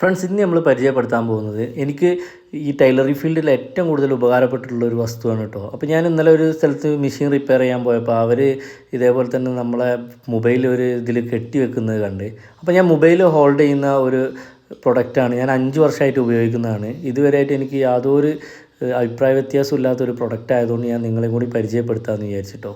Friends ഇന്ന് നമ്മൾ പരിചയപ്പെടുത്താൻ പോകുന്നത് എനിക്ക് ഈ ടൈലറി ഫീൽഡിൽ ഏറ്റവും കൂടുതൽ ഉപകാരപ്പെട്ടിട്ടുള്ള ഒരു വസ്തുവാണ് കേട്ടോ. അപ്പോൾ ഞാൻ ഇന്നലെ ഒരു സ്ഥലത്ത് മെഷീൻ റിപ്പയർ ചെയ്യാൻ പോയപ്പോൾ അവർ ഇതേപോലെ തന്നെ നമ്മളെ മൊബൈൽ ഒരു ഇതിൽ കെട്ടി വെക്കുന്നത് കണ്ട്. അപ്പോൾ ഞാൻ മൊബൈൽ ഹോൾഡ് ചെയ്യുന്ന ഒരു പ്രൊഡക്റ്റാണ് ഞാൻ അഞ്ച് വർഷമായിട്ട് ഉപയോഗിക്കുന്നതാണ്. ഇതുവരെയായിട്ട് എനിക്ക് യാതൊരു അഭിപ്രായ വ്യത്യാസം ഇല്ലാത്തൊരു പ്രൊഡക്റ്റ് ആയതുകൊണ്ട് ഞാൻ നിങ്ങളെയും കൂടി പരിചയപ്പെടുത്താമെന്ന് വിചാരിച്ചിട്ടോ.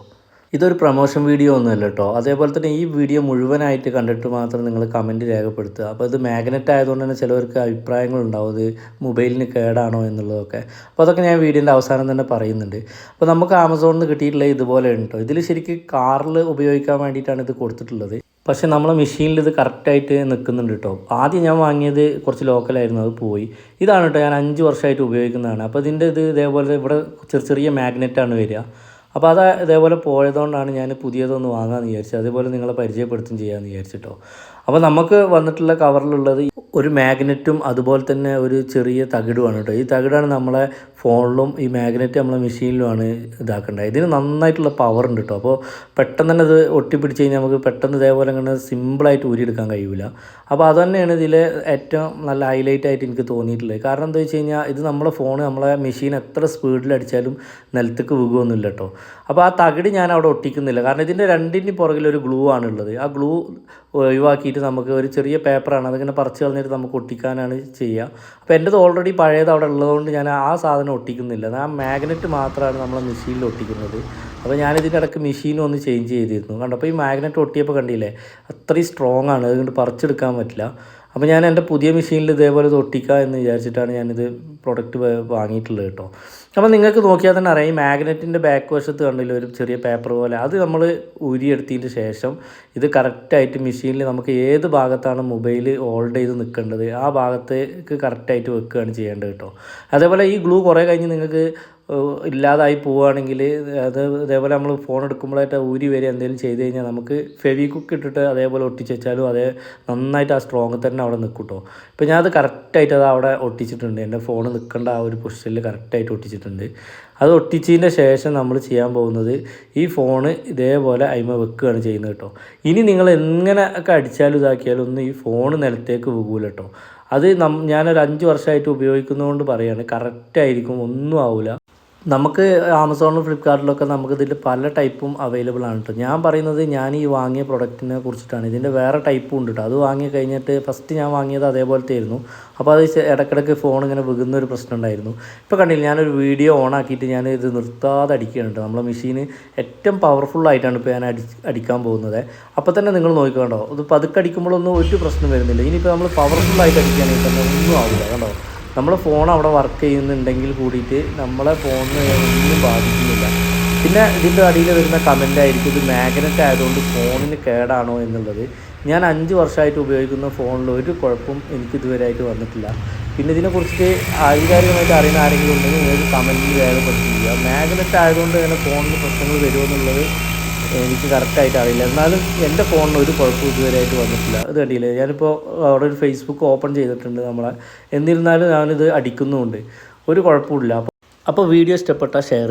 ഇതൊരു പ്രൊമോഷൻ വീഡിയോ ഒന്നുമല്ല കേട്ടോ അതേപോലെ തന്നെ ഈ വീഡിയോ മുഴുവനായിട്ട് കണ്ടിട്ട് മാത്രം നിങ്ങൾ കമന്റ് രേഖപ്പെടുത്തുക. അപ്പോൾ ഇത് മാഗ്നറ്റ് ആയതുകൊണ്ട് തന്നെ ചിലവർക്ക് അഭിപ്രായങ്ങളുണ്ടാവും ഇത് മൊബൈലിന് കേടാണോ എന്നുള്ളതൊക്കെ. അപ്പോൾ അതൊക്കെ ഞാൻ വീഡിയോന്റെ അവസാനം തന്നെ പറയുന്നുണ്ട്. അപ്പോൾ നമുക്ക് ആമസോണിൽ നിന്ന് കിട്ടിയിട്ടുള്ള ഇതുപോലെ ഉണ്ട് ഇതിൽ ശരിക്കും കാറിൽ ഉപയോഗിക്കാൻ വേണ്ടിയിട്ടാണ് ഇത് കൊടുത്തിട്ടുള്ളത്. പക്ഷേ നമ്മളെ മെഷീനിൽ ഇത് കറക്റ്റായിട്ട് നിൽക്കുന്നുണ്ട് കേട്ടോ ആദ്യം ഞാൻ വാങ്ങിയത് കുറച്ച് ലോക്കലായിരുന്നു അത് പോയി. ഇതാണ് കേട്ടോ ഞാൻ അഞ്ച് വർഷമായിട്ട് ഉപയോഗിക്കുന്നതാണ്. അപ്പോൾ ഇതിന്റെ ഇത് ഇതേപോലെ ഇവിടെ ചെറിയ ചെറിയ മാഗ്നറ്റാണ് വരിക. അപ്പോൾ അത് ഇതേപോലെ പോയതുകൊണ്ടാണ് ഞാൻ പുതിയതൊന്ന് വാങ്ങാമെന്ന് വിചാരിച്ചത്. അതേപോലെ നിങ്ങളെ പരിചയപ്പെടുത്തും ചെയ്യാമെന്ന് വിചാരിച്ചിട്ടോ. അപ്പോൾ നമുക്ക് വന്നിട്ടുള്ള കവറിലുള്ളത് ഒരു മാഗ്നറ്റും അതുപോലെ തന്നെ ഒരു ചെറിയ തകിടുമാണ് കേട്ടോ. ഈ തകിടാണ് നമ്മളെ ഫോണിലും ഈ മാഗ്നറ്റ് നമ്മളെ മെഷീനിലുമാണ് ഇതാക്കേണ്ടത്. ഇതിന് നന്നായിട്ടുള്ള പവർ ഉണ്ട് കേട്ടോ. അപ്പോൾ പെട്ടെന്ന് തന്നെ ഇത് ഒട്ടിപ്പിടിച്ച് കഴിഞ്ഞാൽ നമുക്ക് പെട്ടെന്ന് ഇതേപോലെ അങ്ങനെ സിമ്പിളായിട്ട് ഊരിയെടുക്കാൻ കഴിയില്ല അപ്പോൾ അത് തന്നെയാണ് ഇതിലെ ഏറ്റവും നല്ല ഹൈലൈറ്റ് ആയിട്ട് എനിക്ക് തോന്നിയിട്ടുള്ളത്. കാരണം എന്താ വെച്ച് കഴിഞ്ഞാൽ ഇത് നമ്മളെ ഫോൺ നമ്മളെ മെഷീൻ എത്ര സ്പീഡിൽ അടിച്ചാലും നിലത്തേക്ക് വീകുമൊന്നുമില്ല കേട്ടോ. അപ്പോൾ ആ തകിട് ഞാൻ അവിടെ ഒട്ടിക്കുന്നില്ല. കാരണം ഇതിന്റെ രണ്ടിന്റെ പുറകിൽ ഒരു ഗ്ലൂ ആണുള്ളത്. ആ ഗ്ലൂ ഒഴിവാക്കിയിട്ട് നമുക്ക് ഒരു ചെറിയ പേപ്പറാണ് അതിങ്ങനെ പറിച്ച് കളഞ്ഞിട്ട് നമുക്ക് ഒട്ടിക്കാനാണ് ചെയ്യുക അപ്പോൾ എന്റെത് ഓൾറെഡി പഴയത് അവിടെ ഉള്ളതുകൊണ്ട് ഞാൻ ആ സാധനം ഒട്ടിക്കുന്നില്ല. ആ മാഗ്നറ്റ് മാത്രമാണ് നമ്മൾ മെഷീനിൽ ഒട്ടിക്കുന്നത്. അപ്പോൾ ഞാനിതിന്റെ ഇടയ്ക്ക് മെഷീനും ഒന്ന് ചേഞ്ച് ചെയ്തിരുന്നു. കണ്ടപ്പോൾ ഈ മാഗ്നറ്റ് ഒട്ടിയപ്പോൾ കണ്ടില്ലേ? അത്രയും സ്ട്രോങ് ആണ്. അതുകൊണ്ട് പറിച്ചെടുക്കാൻ പറ്റില്ല. അപ്പോൾ ഞാൻ എന്റെ പുതിയ മെഷീനിൽ ഇതേപോലെ ഇത് എന്ന് വിചാരിച്ചിട്ടാണ് ഞാനിത് പ്രൊഡക്റ്റ് വാങ്ങിയിട്ടുള്ളത് കേട്ടോ. അപ്പോൾ നിങ്ങൾക്ക് നോക്കിയാൽ തന്നെ അറിയാം ഈ മാഗ്നറ്റിന്റെ ബാക്ക് വശത്ത് കണ്ടില്ല ഒരു ചെറിയ പേപ്പർ പോലെ. അത് നമ്മൾ ഊരിയെടുത്തതിന് ശേഷം ഇത് കറക്റ്റായിട്ട് മെഷീനിൽ നമുക്ക് ഏത് ഭാഗത്താണ് മൊബൈൽ ഹോൾഡ് ചെയ്ത് നിൽക്കേണ്ടത് ആ ഭാഗത്തേക്ക് കറക്റ്റായിട്ട് വെക്കുകയാണ് ചെയ്യേണ്ടത് കേട്ടോ. അതേപോലെ ഈ ഗ്ലൂ കുറേ കഴിഞ്ഞ് നിങ്ങൾക്ക് ഇല്ലാതായി പോവുകയാണെങ്കിൽ അത് അതേപോലെ നമ്മൾ ഫോൺ എടുക്കുമ്പോഴായിട്ട് ഊരി വരെ എന്തെങ്കിലും ചെയ്ത് കഴിഞ്ഞാൽ നമുക്ക് ഫെവി കുക്ക് ഇട്ടിട്ട് അതേപോലെ ഒട്ടിച്ച് വെച്ചാലും അതേ നന്നായിട്ട് ആ സ്ട്രോങ് തന്നെ അവിടെ നിൽക്കും കേട്ടോ ഞാൻ അത് കറക്റ്റായിട്ട് അത് അവിടെ ഒട്ടിച്ചിട്ടുണ്ട്. എന്റെ ഫോൺ നിൽക്കേണ്ട ആ ഒരു പൊസിഷനിൽ കറക്റ്റായിട്ട് ഒട്ടിച്ചിട്ടുണ്ട്. അത് ഒട്ടിച്ചതിന്റെ ശേഷം നമ്മൾ ചെയ്യാൻ പോകുന്നത് ഈ ഫോണ് ഇതേപോലെ അയിമ വെക്കുകയാണ് ചെയ്യുന്നത് കേട്ടോ ഇനി നിങ്ങൾ എങ്ങനെ ഒക്കെ അടിച്ചാലും ഇതാക്കിയാലും ഒന്നും ഈ ഫോൺ നിലത്തേക്ക് പോകൂല കേട്ടോ അത് നം ഞാനൊരു അഞ്ച് വർഷമായിട്ട് ഉപയോഗിക്കുന്നതുകൊണ്ട് പറയാണ് കറക്റ്റായിരിക്കും ഒന്നും ആവില്ല നമുക്ക് ആമസോണിലും ഫ്ലിപ്കാർട്ടിലൊക്കെ നമുക്ക് ഇതിൽ പല ടൈപ്പും അവൈലബിൾ ആണ് കേട്ടോ ഞാൻ പറയുന്നത് ഞാൻ ഈ വാങ്ങിയ പ്രൊഡക്റ്റിനെ കുറിച്ചിട്ടാണ്. ഇതിന്റെ വേറെ ടൈപ്പും ഉണ്ട് കേട്ടോ അത് വാങ്ങി കഴിഞ്ഞിട്ട് ഫസ്റ്റ് ഞാൻ വാങ്ങിയത് അതേപോലത്തെ ആയിരുന്നു. അപ്പോൾ അത് ഇടയ്ക്കിടയ്ക്ക് ഫോൺ ഇങ്ങനെ വികുന്ന ഒരു പ്രശ്നം ഉണ്ടായിരുന്നു. ഇപ്പോൾ കണ്ടില്ല ഞാനൊരു വീഡിയോ ഓൺ ആക്കിയിട്ട് ഞാൻ ഇത് നിർത്താതെ അടിക്കുകയാണ് കേട്ടോ നമ്മളെ മെഷീന് ഏറ്റവും പവർഫുൾ ആയിട്ടാണ് ഇപ്പോൾ ഞാൻ അടി അടിക്കാൻ പോകുന്നത്. അപ്പോൾ തന്നെ നിങ്ങൾ നോക്കിക്കണ്ടോ? ഇത് പതുക്കെ അടിക്കുമ്പോഴൊന്നും ഒരു പ്രശ്നം വരുന്നില്ല. ഇനിയിപ്പോൾ നമ്മൾ പവർഫുൾ ആയിട്ട് അടിക്കുകയാണെങ്കിൽ തന്നെ ഒന്നും ആവില്ല കണ്ടോ? നമ്മളെ ഫോൺ അവിടെ വർക്ക് ചെയ്യുന്നുണ്ടെങ്കിൽ കൂടിയിട്ട് നമ്മളെ ഫോണിന് ഒന്നും ബാധിക്കുന്നില്ല. പിന്നെ ഇതിന്റെ അടിയിൽ വരുന്ന കമന്റ് ആയിരിക്കും ഇത് മാഗ്നറ്റ് ആയതുകൊണ്ട് ഫോണിന് കേടാണോ എന്നുള്ളത്. ഞാൻ അഞ്ച് വർഷമായിട്ട് ഉപയോഗിക്കുന്ന ഫോണിൽ ഒരു കുഴപ്പവും എനിക്ക് ഇതുവരെയായിട്ട് വന്നിട്ടില്ല. പിന്നെ ഇതിനെക്കുറിച്ച് ആധികാരികമായിട്ട് അറിയുന്ന ആരെങ്കിലും ഉണ്ടെങ്കിൽ നിങ്ങൾക്ക് കമന്റിൽ രേഖപ്പെടുത്തുക. മാഗ്നറ്റ് ആയതുകൊണ്ട് തന്നെ ഫോണിന് പ്രശ്നങ്ങൾ വരുമോ എന്നുള്ളത് എനിക്ക് കറക്റ്റായിട്ട് അറിയില്ല. എന്നാലും എന്റെ ഫോണിന് ഒരു കുഴപ്പവും ഇതുവരെയായിട്ട് വന്നിട്ടില്ല. അത് കണ്ടില്ലേ? ഞാനിപ്പോൾ അവിടെ ഒരു ഫേസ്ബുക്ക് ഓപ്പൺ ചെയ്തിട്ടുണ്ട് നമ്മളെ. എന്നിരുന്നാലും ഞാനിത് അടിക്കുന്നുമുണ്ട്. ഒരു കുഴപ്പമില്ല അപ്പോൾ വീഡിയോ ഇഷ്ടപ്പെട്ടാൽ ഷെയർ